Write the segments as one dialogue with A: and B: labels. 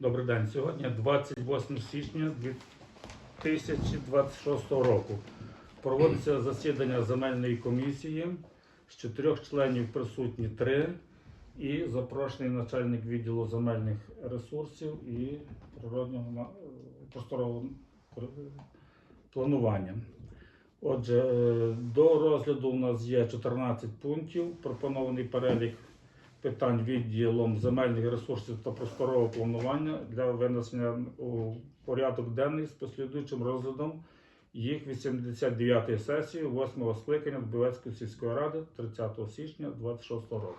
A: Добрий день. Сьогодні 28 січня 2026 року. Проводиться засідання земельної комісії. З чотирьох членів присутні три і запрошений начальник відділу земельних ресурсів і природнього просторового планування. Отже, е, до розгляду у нас є 14 пунктів. Пропонований перелік питань відділом земельних ресурсів та просторового планування для винесення у порядок денний з послідуючим розглядом їх 89-ї сесії 8-го скликання Дубовецької сільської ради 30 січня 26 року.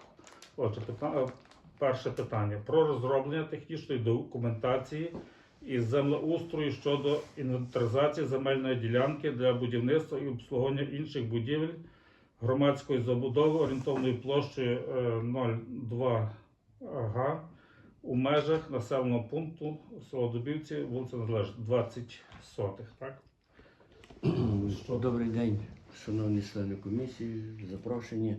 A: Отже, пита- е, перше питання про розроблення технічної документації із землеустрою щодо інвентаризації земельної ділянки для будівництва і обслуговування інших будівель громадської забудови орієнтовною площею е, 0,2 га у межах населеного пункту село Дубівці, вулиця Незалежна, 20 сотих. Так?
B: Добрий день, шановні члени комісії, запрошені.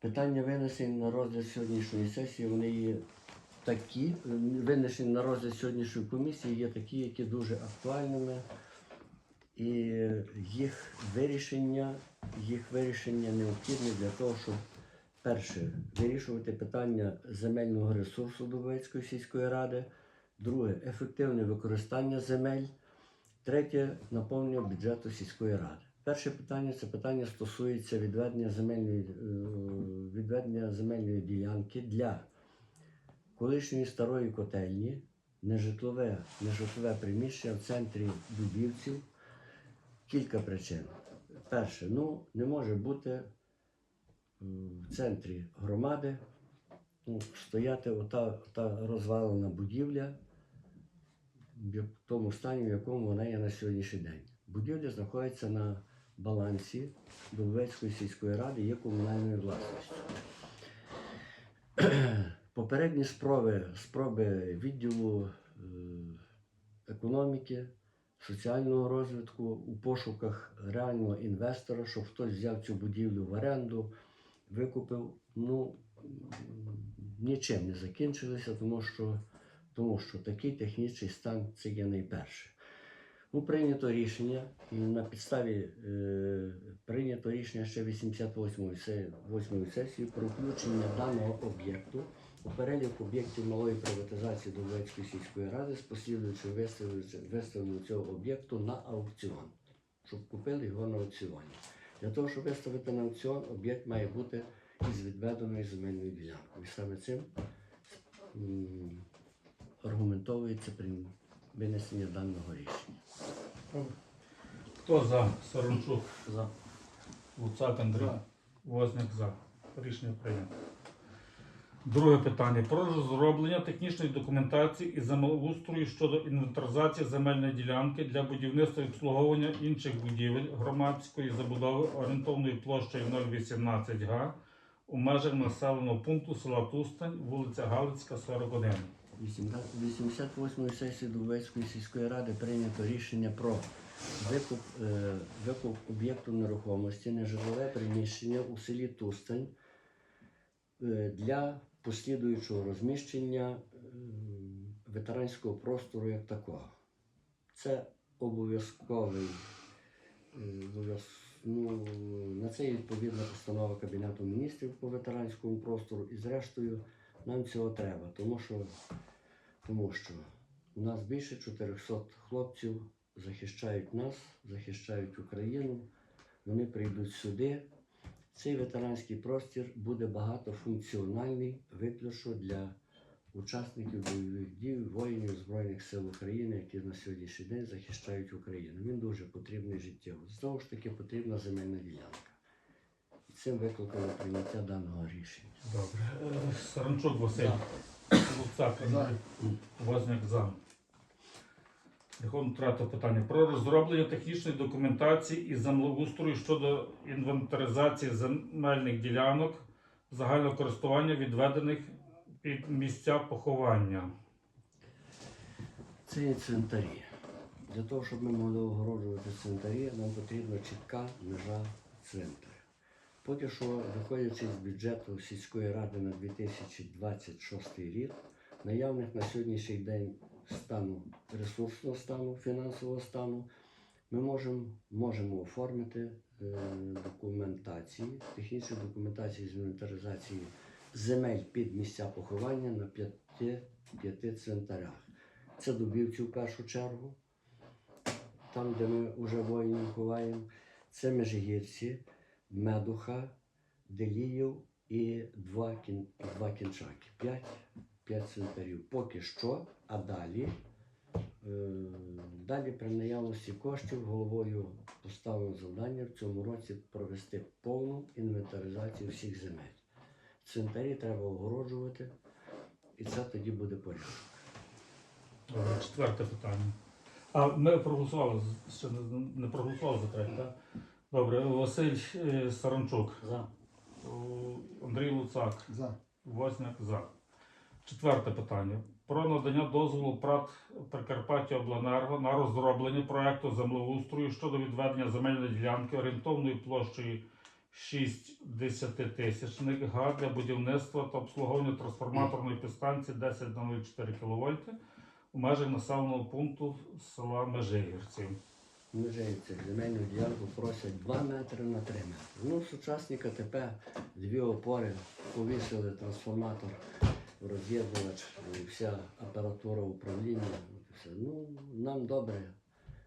B: Питання винесені на розгляд сьогоднішньої сесії, вони є такі, винесені на розгляд сьогоднішньої комісії є такі, які дуже актуальними. І їх вирішення, їх вирішення необхідне для того, щоб перше вирішувати питання земельного ресурсу Дубовецької сільської ради, друге ефективне використання земель. Третє наповнення бюджету сільської ради. Перше питання це питання стосується відведення земельної, е, відведення земельної ділянки для колишньої старої котельні, нежитлове, нежитлове приміщення в центрі Дубівців. Кілька причин. Перше, ну не може бути в центрі громади ну, стояти ота, ота розвалена будівля, в тому стані, в якому вона є на сьогоднішній день. Будівля знаходиться на балансі Дубовецької сільської ради, є комунальною власністю. Попередні спроби, спроби відділу е, економіки, соціального розвитку у пошуках реального інвестора, щоб хтось взяв цю будівлю в оренду, викупив, ну нічим не закінчилися, тому що тому що такий технічний стан це є найперше. Ну, прийнято рішення, і на підставі е, прийнято рішення ще 88-ї се- 8-ї сесії про включення даного об'єкту у перелік об'єктів малої приватизації Дубовецької сільської ради з послідуючим виставленням- виставленням цього об'єкту на аукціон, щоб купили його на аукціоні. Для того, щоб виставити на аукціон, об'єкт має бути із відведеною земельною ділянкою. І саме цим аргументовується при винесенні даного рішення.
A: Хто за Саранчук?
B: За.
A: Луцак Андрій. Возник за. Рішення прийнято. Друге питання про розроблення технічної документації і землеустрою щодо інвентаризації земельної ділянки для будівництва і обслуговування інших будівель громадської забудови орієнтовною площею 018 га у межах населеного пункту села Тустань, вулиця Галицька, 41.
B: 88-ї сесії Дубовецької сільської ради прийнято рішення про викуп, е, викуп об'єкту нерухомості нежитлове приміщення у селі Тустань е, для послідуючого розміщення е, ветеранського простору як такого. Це обов'язковий е, ну, на це є відповідна постанова Кабінету міністрів по ветеранському простору, і зрештою нам цього треба, тому що тому що у нас більше 400 хлопців захищають нас, захищають Україну. Вони прийдуть сюди. Цей ветеранський простір буде багатофункціональний, виключно для учасників бойових дій, воїнів Збройних сил України, які на сьогоднішній день захищають Україну. Він дуже потрібний життєво. Знову ж таки, потрібна земельна ділянка. І цим викликало прийняття даного рішення.
A: Добре. Е, Саранчук Василь. Луцак Андрій. Возник за. Переходимо до третього питання. Про розроблення технічної документації і землеустрою щодо інвентаризації земельних ділянок загального користування, відведених під місця поховання.
B: Це є цвинтарі. Для того, щоб ми могли огороджувати цвинтарі, нам потрібна чітка межа цвинтаря. Поки що, виходячи з бюджету сільської ради на 2026 рік, наявних на сьогоднішній день стану ресурсного стану, фінансового стану, ми можемо, можемо оформити е, документації, технічну документацію з інвентаризації земель під місця поховання на п'яти, п'яти цвинтарях. Це Дубівці в першу чергу, там, де ми вже воїнів ховаємо. Це Межигірці, Медуха, Деліїв і два, два кінчаки. П'ять, п'ять цвинтарів. Поки що, а далі. Е, Далі при наявності коштів головою поставлено завдання в цьому році провести повну інвентаризацію всіх земель. Цвинтарі треба огороджувати, і це тоді буде порядок.
A: Четверте питання. А ми проголосували, ще не, не проголосували за третє, так? Добре, Василь е, Саранчук,
C: За.
A: Андрій Луцак,
C: За.
A: Возняк за. Четверте питання. Про надання дозволу ПРАТ Прикарпаття Обленерго на розроблення проекту землеустрою щодо відведення земельної ділянки орієнтовною площею 6 десятитисячних га для будівництва та обслуговування трансформаторної підстанції 10,04 кВт у межах населеного пункту села Межигірці.
B: Межейці земельну ділянку просять 2 метри на 3 метри. Ну, сучасні КТП, дві опори, повісили трансформатор, роз'єднувач, вся апаратура управління. все. Ну, нам добре.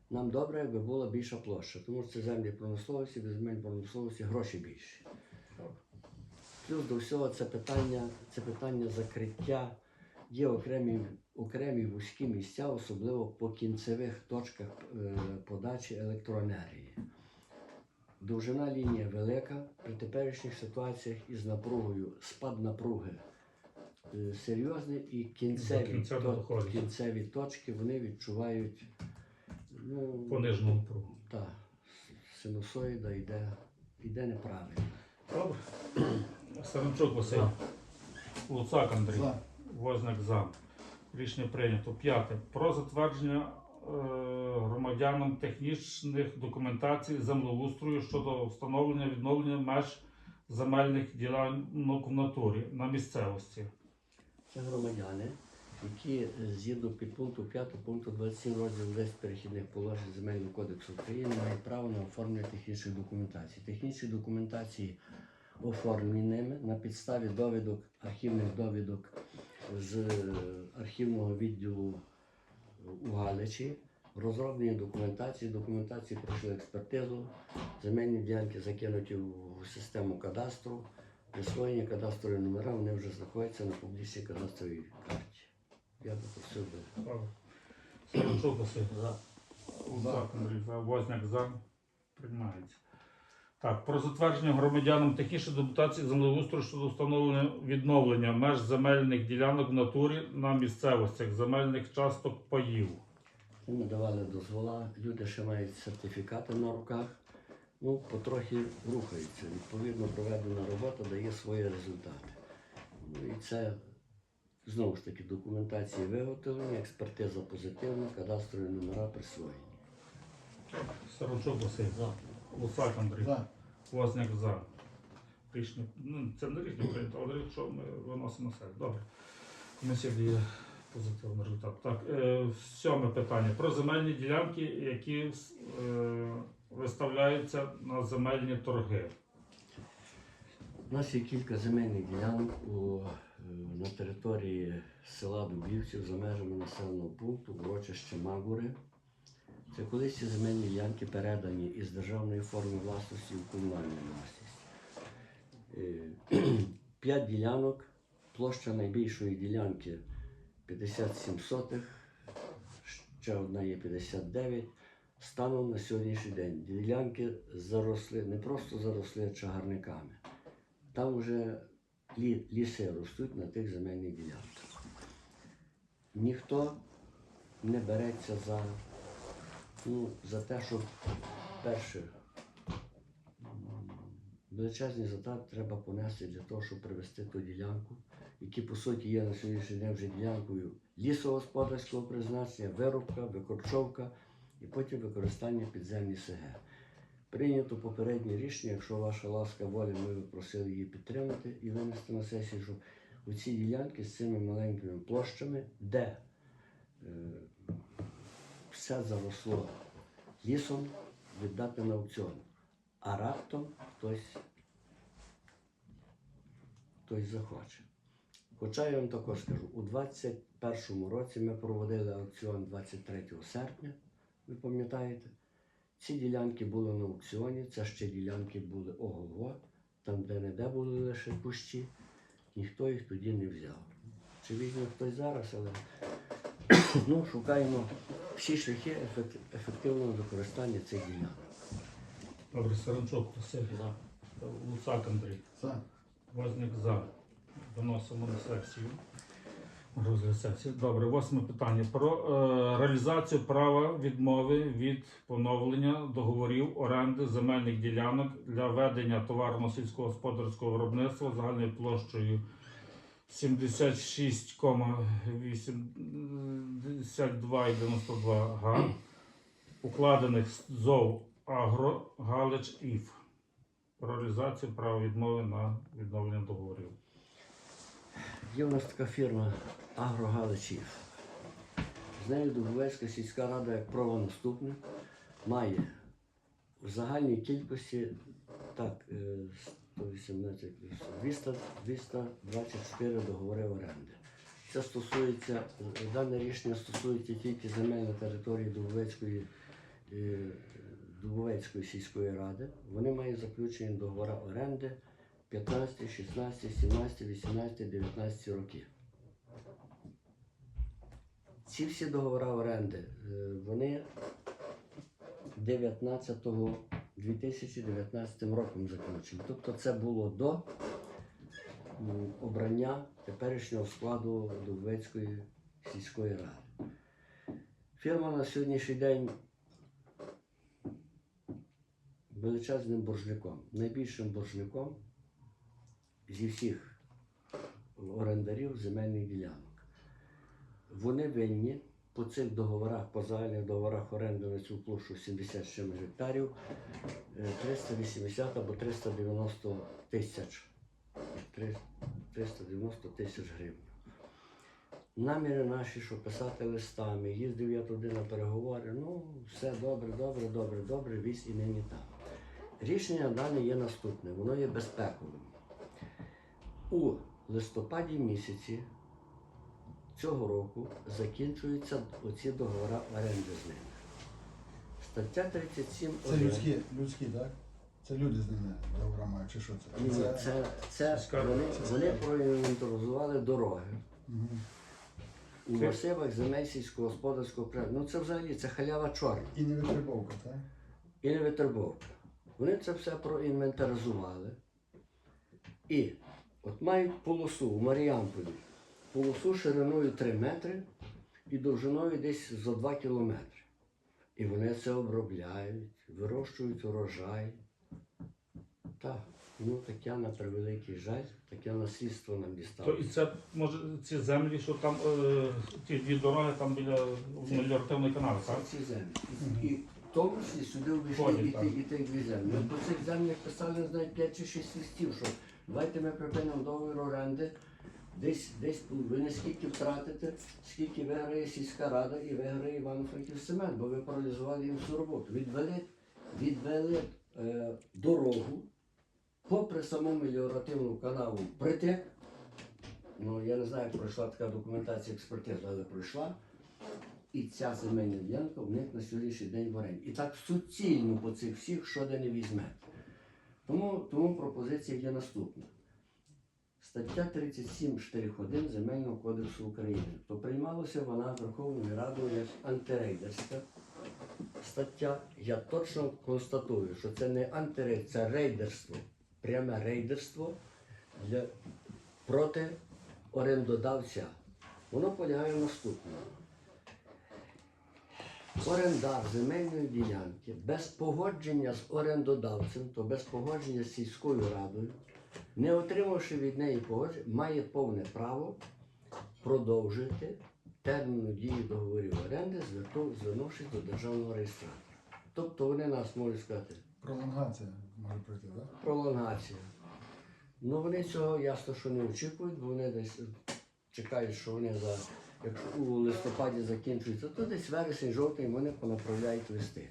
B: Нам добре, якби була більша площа, тому що це землі промисловості, без земель промисловості гроші більші. Плюс до всього це питання, це питання закриття. Є окремі, окремі вузькі місця, особливо по кінцевих точках е, подачі електроенергії. Довжина лінії велика. При теперішніх ситуаціях із напругою, спад напруги е, серйозний і кінцеві, то- кінцеві точки вони відчувають ну,
A: Понижену напругу.
B: та, синусоїда йде, йде неправильно.
A: Добре. Саранчук Василь. Луцак Андрій.
C: За.
A: Возняк за. Рішення прийнято. П'яте. Про затвердження е, громадянам технічних документацій землеустрою щодо встановлення відновлення меж земельних ділянок в натурі на місцевості.
B: Це громадяни, які е, згідно підпункту 5 пункту 27 розділу 10 перехідних положень Земельного кодексу України мають право на оформлення технічних документацій. Технічні документації оформлені ними на підставі довідок, архівних довідок з е, архівного відділу у Галичі. Розроблені документації, документації пройшли експертизу, земельні ділянки закинуті в систему кадастру, присвоєні кадастрові номера, вони вже знаходяться на публічній кадастровій карті. Я би просив би. За.
A: За. Возняк за. Приймається. Так, про затвердження громадянам технічної документації землеустрою щодо встановлення відновлення меж земельних ділянок в натурі на місцевостях земельних часток паїв.
B: Ми давали дозвола, люди ще мають сертифікати на руках, ну, потрохи рухаються. Відповідно, проведена робота дає свої результати. Ну, і це знову ж таки документації виготовлені, експертиза позитивна, кадастрові номера присвоєні.
A: Саранчук Василь.
B: За.
A: Луцак Андрій.
C: За.
A: Возняк за. Рішення. Ну, це не рішення прийнято, але якщо ми виносимо на себе. Добре. Комісія дає позитивний результат. Так, е, сьоме питання. Про земельні ділянки, які е, виставляються на земельні торги.
B: У нас є кілька земельних ділянок у, е, на території села Дубівців за межами населеного пункту, урочище Магури. Це колись ці земельні ділянки передані із державної форми власності в комунальну власність. Е, П'ять ділянок, площа найбільшої ділянки 57 сотих, ще одна є 59. Станом на сьогоднішній день ділянки заросли, не просто заросли чагарниками. Там вже лі, ліси ростуть на тих земельних ділянках. Ніхто не береться за, ну, за те, щоб перше величезні затрати треба понести для того, щоб привести ту ділянку, які по суті є на сьогоднішній день вже ділянкою лісогосподарського призначення, вирубка, викорчовка і потім використання підземні СГ. Прийнято попереднє рішення, якщо ваша ласка воля, ми просили її підтримати і винести на сесію, щоб у ці ділянки з цими маленькими площами, де е, все заросло лісом, віддати на аукціон. А раптом хтось, хтось захоче. Хоча я вам також скажу, у 21-му році ми проводили аукціон 23 серпня, ви пам'ятаєте? Ці ділянки були на аукціоні, це ще ділянки були ого-го, там де не де були лише кущі, ніхто їх тоді не взяв. Чи візьме хтось зараз, але ну, шукаємо всі шляхи ефективного використання цих ділянок.
A: Добре, Саранчук, Василь. Луцак Андрій.
C: За.
A: Возник за. Виносимо на сесію. Добре, восьме питання. Про е, реалізацію права відмови від поновлення договорів оренди земельних ділянок для ведення товарно сільськогосподарського виробництва загальною площею 76,82,92 га, укладених з ЗОВ Агро Галич ІФ. Про реалізацію права відмови на відновлення договорів.
B: Є у нас така фірма Агрогаличів. З нею Дубовецька сільська рада як правонаступник має в загальній кількості так, е, 118, 224 договори оренди. Це стосується, дане рішення стосується тільки земель на території Дубовецької, е, Дубовецької сільської ради. Вони мають заключені договори оренди 15, 16, 17, 18, 19 років. Ці всі договори оренди, е, вони 19 2019 роком заключені. Тобто це було до обрання теперішнього складу Дубовецької сільської ради. Фірма на сьогоднішній день величезним боржником, найбільшим боржником зі всіх орендарів земельних ділянок. Вони винні по цих договорах, по загальних договорах оренди на цю площу 70 з чимось гектарів, е, 380 або 390 тисяч. 390 тисяч гривень. Наміри наші, що писати листами, їздив я туди на переговори, ну, все добре, добре, добре, добре, віз і нині там. Рішення дане є наступне, воно є безпековим. У листопаді місяці цього року закінчуються оці договори оренди з ними. Стаття 37.
C: Це людські, людські, так? Це люди з ними договора мають, чи що це?
B: Ні, це, це
A: Сільська-
B: вони, вони проінвентаризували дороги
C: Мгм.
B: у
A: Це-
B: масивах земель сільськогосподарського краю. Ну це взагалі це халява чорна.
C: І не витребовка, так?
B: і не витребовка. Вони це все проінвентаризували. І от мають полосу у Маріамполі, полосу шириною 3 метри і довжиною десь за 2 кілометри. І вони це обробляють, вирощують урожай. Так, ну таке на превеликий жаль, таке наслідство нам
A: То і це може ці землі, що там е, ті дві дороги там біля меліоративної канави, так?
B: Ці землі. І в тому числі сюди
A: Входять,
B: і,
A: так.
B: ті, і дві землі. Ми по цих землях писали, не знаю, 5 чи 6 листів, що давайте ми припинимо договір оренди, десь, десь ви не скільки втратите, скільки виграє сільська рада і виграє Івано-Франківський цемент, бо ви паралізували їм всю роботу. Відвели, відвели е, дорогу попри саму меліоративну канаву притек. Ну, я не знаю, як пройшла така документація експертиза, але пройшла. І ця земельна ділянка в них на сьогоднішній день в оренді. І так суцільно по цих всіх, що де не візьме. Тому, тому пропозиція є наступна. Стаття 37 штрих 1 Земельного кодексу України. То приймалася вона Верховною Радою як антирейдерська стаття. Я точно констатую, що це не антирейд, це рейдерство. Пряме рейдерство для, проти орендодавця. Воно полягає в наступному. Орендар земельної ділянки без погодження з орендодавцем, то без погодження з сільською радою, не отримавши від неї погодження, має повне право продовжити терміну дії договорів оренди, звернувшись до державного реєстратора. Тобто вони нас можуть сказати,
C: Пролонгація може пройти, так?
B: пролонгація. Ну вони цього ясно, що не очікують, бо вони десь чекають, що вони за якщо у листопаді закінчується, то десь вересень, жовтень вони понаправляють листи.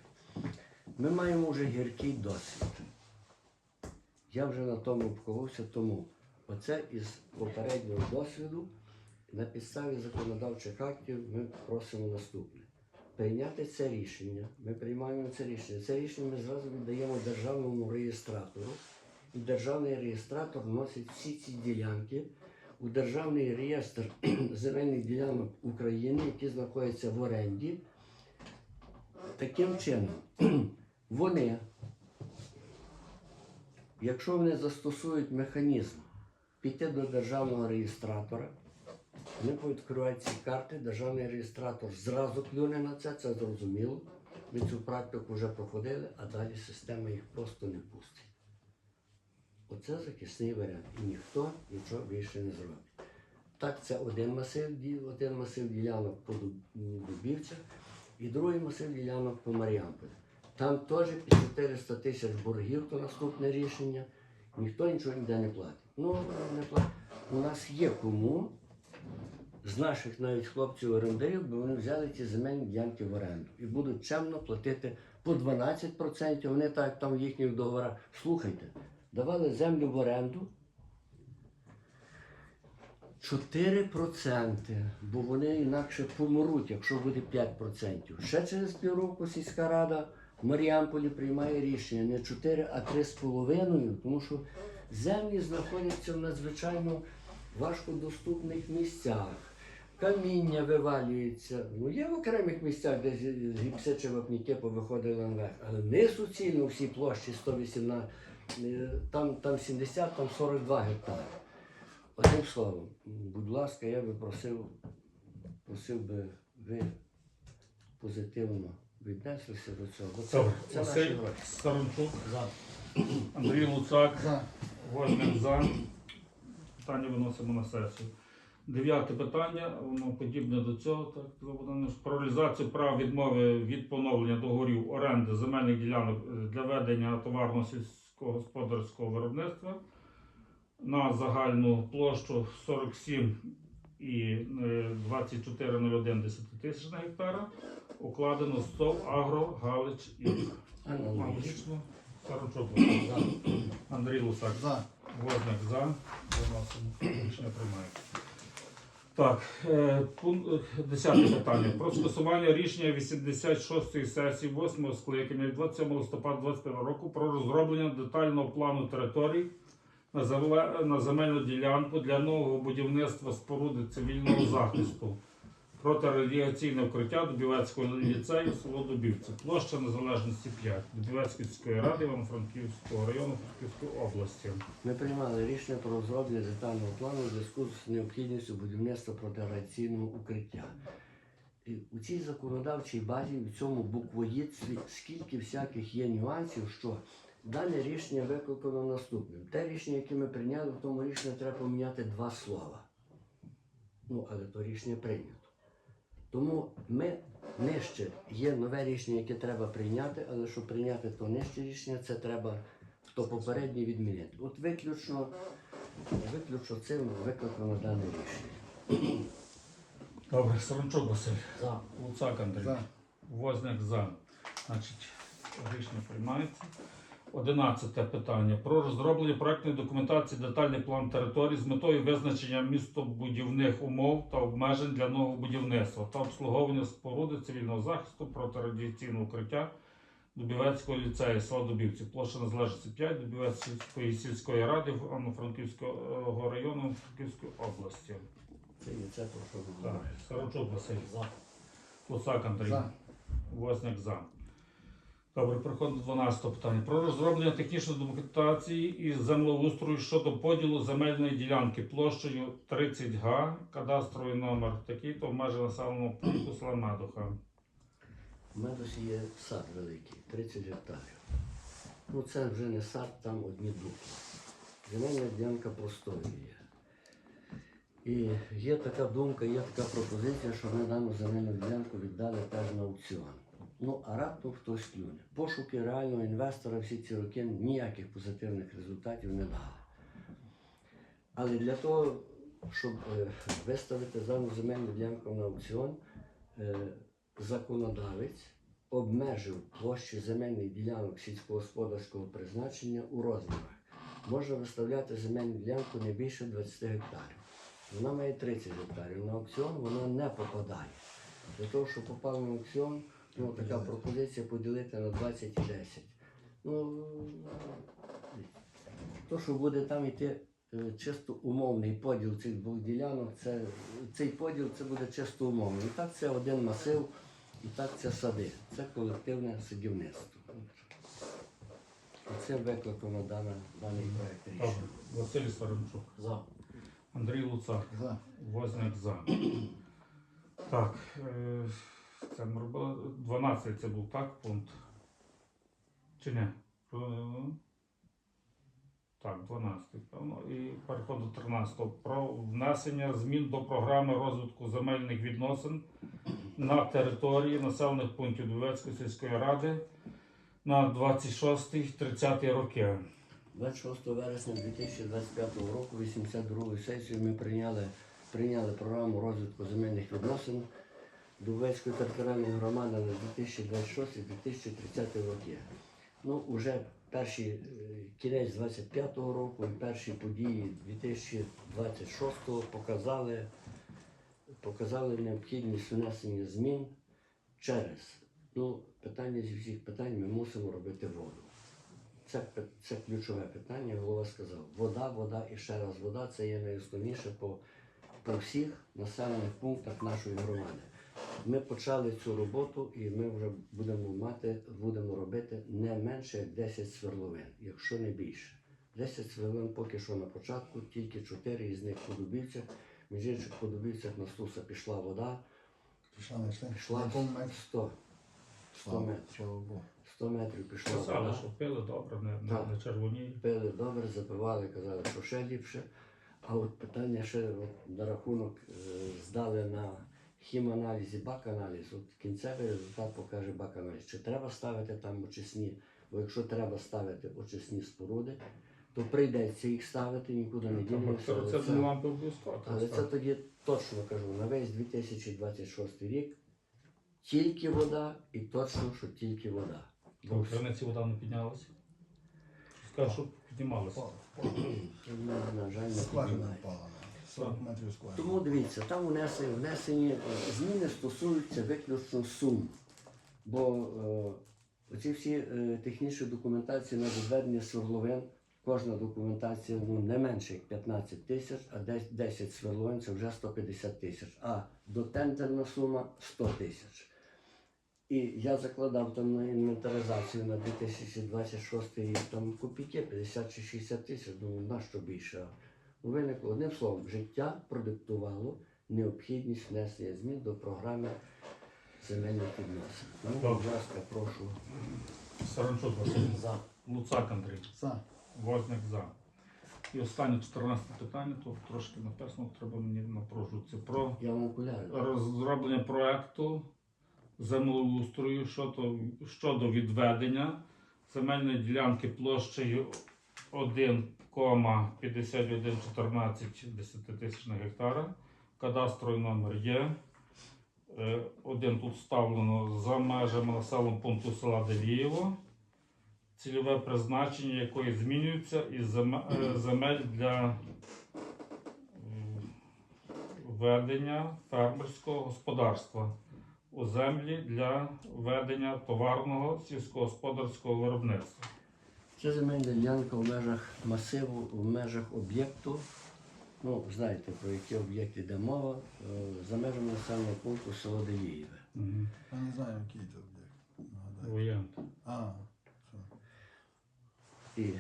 B: Ми маємо вже гіркий досвід. Я вже на тому обколовся, тому оце із попереднього досвіду на підставі законодавчих актів ми просимо наступне. Прийняти це рішення. Ми приймаємо це рішення. Це рішення ми зразу віддаємо державному реєстратору. І державний реєстратор вносить всі ці ділянки у державний реєстр земельних ділянок України, які знаходяться в оренді. Таким чином, вони, якщо вони застосують механізм піти до державного реєстратора, вони будуть відкривати ці карти, державний реєстратор зразу клюне на це, це зрозуміло. Ми цю практику вже проходили, а далі система їх просто не пустить. Оце захисний варіант. І ніхто нічого більше не зробить. Так, це один масив, один масив ділянок по Дубівцях і другий масив ділянок по Маріамполі. Там теж під 400 тисяч боргів, то наступне рішення. Ніхто нічого ніде не платить. Ну, не платить. У нас є кому з наших навіть хлопців орендарів, бо вони взяли ці земельні ділянки в оренду і будуть чемно платити по 12%. Вони так там в їхніх договорах. Слухайте, давали землю в оренду. 4%, бо вони інакше помруть, якщо буде 5%. Ще через півроку сільська рада в Маріамполі приймає рішення не 4, а 3,5, тому що землі знаходяться в надзвичайно важкодоступних місцях. Каміння вивалюється. Ну, є в окремих місцях, де гіпси чи вапніки повиходили наверх, але не суцільно всі площі 118, е, там, там 70, там 42 гектари. Одним словом, будь ласка, я би просив, просив би ви позитивно віднеслися до цього. Бо це, це наші
A: Василь
B: гроші.
A: Саранчук,
C: За.
A: Андрій Луцак,
C: За.
A: Возник за. Питання виносимо на сесію. Дев'яте питання, воно подібне до цього. Так, Богданович. про реалізацію прав відмови від поновлення договорів оренди земельних ділянок е, для ведення товарного сільськогосподарського виробництва на загальну площу 47 і е, 24,01 десятитисячна гектара укладено з СОВ Агро Галич і
B: Аналогічно.
A: Саранчук. Андрій Лусак.
C: За.
A: Возник за. Рішення приймається. Так, е, пункт е, 10 питання. Про скасування рішення 86-ї сесії 8 скликання від 27 листопада 2021 року про розроблення детального плану територій на земельну ділянку для нового будівництва споруди цивільного захисту. Протирадіаційне укриття Дубівецького ліцею село Дубівце. Площа Незалежності 5 Дубівецької ради Івано-Франківського району Франківської області.
B: Ми приймали рішення про розроблення детального плану у зв'язку з необхідністю будівництва протирадіаційного укриття. І у цій законодавчій базі, в цьому буквоїдстві, скільки всяких є нюансів, що дане рішення викликано наступним. Те рішення, яке ми прийняли, в тому рішенні треба поміняти два слова. Ну, але то рішення прийнято. Тому ми нижче є нове рішення, яке треба прийняти, але щоб прийняти то нижче рішення, це треба то попереднє відмінити. От виключно, виключно цим викликано дане рішення.
A: Добре, Саранчук Василь.
B: За.
A: Луцак Андрій.
C: За.
A: Возник за. Значить, рішення приймається. Одинадцяте питання. Про розроблення проектної документації детальний план території з метою визначення містобудівних умов та обмежень для нового будівництва та обслуговування споруди цивільного захисту протирадіаційного укриття Дубівецького ліцею села Дубівці. Площа Незалежності 5 Дубівецької сільської ради Івано-Франківського району Франківської області.
B: Це є це, про що ви
A: Так,
B: говорите.
A: Саранчук Василь.
B: За.
A: Луцак Андрій.
C: За.
A: Возник за. Добре, переходимо до 12 питання. Про розроблення технічної документації із землеустрою щодо поділу земельної ділянки площею 30 га, кадастровий номер такий, то в межах населеного пункту села Медуха.
B: У мене є сад великий, 30 гектарів. Ну це вже не сад, там одні дупла. Земельна ділянка простоює. І є така думка, є така пропозиція, що ми дану земельну ділянку віддали теж на аукціон. Ну, а раптом хтось клюне. Пошуки реального інвестора всі ці роки ніяких позитивних результатів не дали. Але для того, щоб е, виставити дану земельну ділянку на аукціон, е, законодавець обмежив площі земельних ділянок сільськогосподарського призначення у розмірах. Можна виставляти земельну ділянку не більше 20 гектарів. Вона має 30 гектарів. На аукціон вона не попадає. Для того, щоб попав на аукціон, ну, така пропозиція поділити на 20 і 10. Ну, то, що буде там йти е, чисто умовний поділ цих двох ділянок, це, цей поділ це буде чисто умовний. І так це один масив, і так це сади. Це колективне садівництво. І це викликано дана, даний
A: Добре.
B: рішення.
A: Василь Саранчук.
B: За.
A: Андрій Луцак.
C: За.
A: Возник за. Так, е, це ми робили. 12 це був так пункт. Чи ні? Е, Так, 12, певно. І переходимо до 13. Про внесення змін до програми розвитку земельних відносин на території населених пунктів Дубецької сільської ради на 26-30 роки.
B: 26 вересня 2025 року, 82 сесію, ми прийняли, прийняли програму розвитку земельних відносин Дубецької територіальної громади на 2026-2030 роки. Ну, уже перші е, кінець 25-го року і перші події 2026-го показали, показали необхідність внесення змін через ну, питання зі всіх питань ми мусимо робити воду. Це, це ключове питання, голова сказав. Вода, вода і ще раз вода це є найосновніше по, по всіх населених пунктах нашої громади. Ми почали цю роботу і ми вже будемо мати, будемо робити не менше як 10 свердловин, якщо не більше. 10 свердловин поки що на початку, тільки 4 із них по Дубівцях. Між інших по Дубівцях на Стуса пішла вода,
C: Пішла, не йшли.
B: пішла
C: На
B: 100, 100 метрів. 100 метрів пішла
A: Писали,
B: вода.
A: що пили добре, не, не, червоніє.
B: Пили добре, запивали, казали, що ще ліпше. А от питання ще от, на рахунок е, здали на хіманалізі бак-аналіз. От кінцевий результат покаже бак-аналіз. Чи треба ставити там очисні? Бо якщо треба ставити очисні споруди, то прийдеться їх ставити, нікуди не дінемося.
A: Це,
B: але
A: це.
B: Але це тоді точно кажу, на весь 2026 рік тільки вода і точно, що тільки вода. Бо
A: В Криниці вода не піднялася. Скажу, що піднімалася.
B: На жаль, не
C: Скважина
B: піднімає.
C: впала. 40 метрів скважина.
B: Тому дивіться, там внесені, внесені е, зміни стосуються виключно сум. Бо е, оці всі е, технічні документації на відведення свердловин, кожна документація ну, не менше як 15 тисяч, а десь 10 свердловин це вже 150 тисяч. А дотендерна сума 100 тисяч. І я закладав там на інвентаризацію на 2026 рік там копійки 50 чи 60 тисяч. Думаю, на що більше? Виникло одним словом, життя продиктувало необхідність внесення змін до програми земельних відносин. Тому, будь ласка, прошу
A: Саранчук Василь.
B: за.
A: Луцак Андрій.
C: За.
A: Возник за. І останнє 14 питання, то трошки написано, треба мені напружити. Це про
B: Я вам окуляри.
A: розроблення проекту землеустрою щодо, щодо відведення земельної ділянки площею 1,5114 десятитисячних гектара. Кадастровий номер є. Е, Один тут вставлено за межами населеного пункту села Делієво. Цільове призначення якої змінюється із е, земель для ведення фермерського господарства у землі для ведення товарного сільськогосподарського виробництва.
B: Це земельна ділянка в межах масиву, в межах об'єкту. Ну, знаєте, про які об'єкти йде мова, е, за межами населеного пункту село Делієве.
C: Я не знаю, який це об'єкт. Нагадай.
A: Воєнт.
C: А, все.
B: І,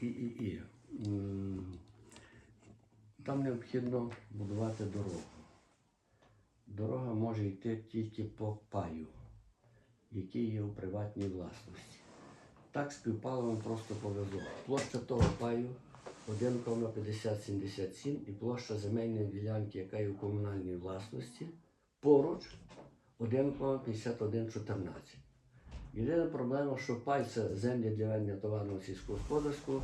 B: і, і, і. М, Там необхідно будувати дорогу. Дорога може йти тільки по паю, який є у приватній власності. Так співпало вам просто повезло. Площа того паю 1,5077 і площа земельної ділянки, яка є у комунальній власності, поруч 1,5114. Єдина проблема, що пай це землі для ведення товарного сільськогосподарського.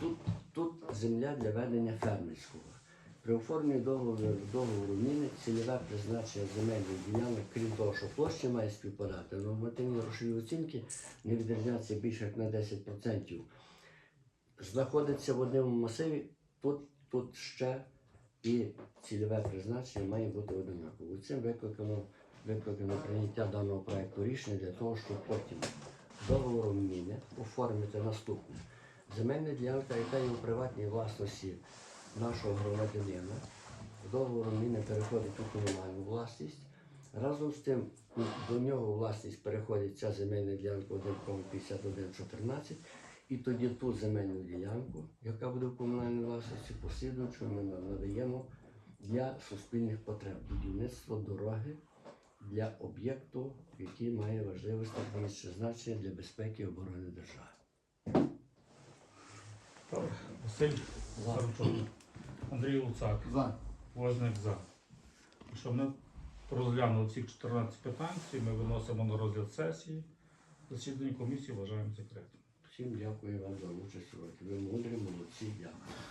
B: Тут, тут земля для ведення фермерського. При оформленні договору, договору міни цільове призначення земельних ділянок, крім того, що площа має співпадати, нормативні грошові оцінки не відрізняться більше як на 10%. Знаходиться в одному масиві, тут, тут ще і цільове призначення має бути однаково. Цим викликано, викликано прийняття даного проекту рішення для того, щоб потім договором міни оформити наступне. Земельна ділянка, яка є у приватній власності нашого громадянина, договором міни переходить у комунальну власність. Разом з тим до нього власність переходить ця земельна ділянка 1,5114, і тоді ту земельну ділянку, яка буде в комунальній власності, послідуючи ми надаємо для суспільних потреб. Будівництво дороги для об'єкту, який має важливе стратегічне значення для безпеки і оборони держави.
A: Василь Андрій Луцак,
C: За.
A: Возник за. Що ми розглянули ці 14 питань, всі ми виносимо на розгляд сесії. Засідання комісії вважаємо закритим.
B: Всім дякую вам за участь. у. Ви мудрі, молодці, дякую.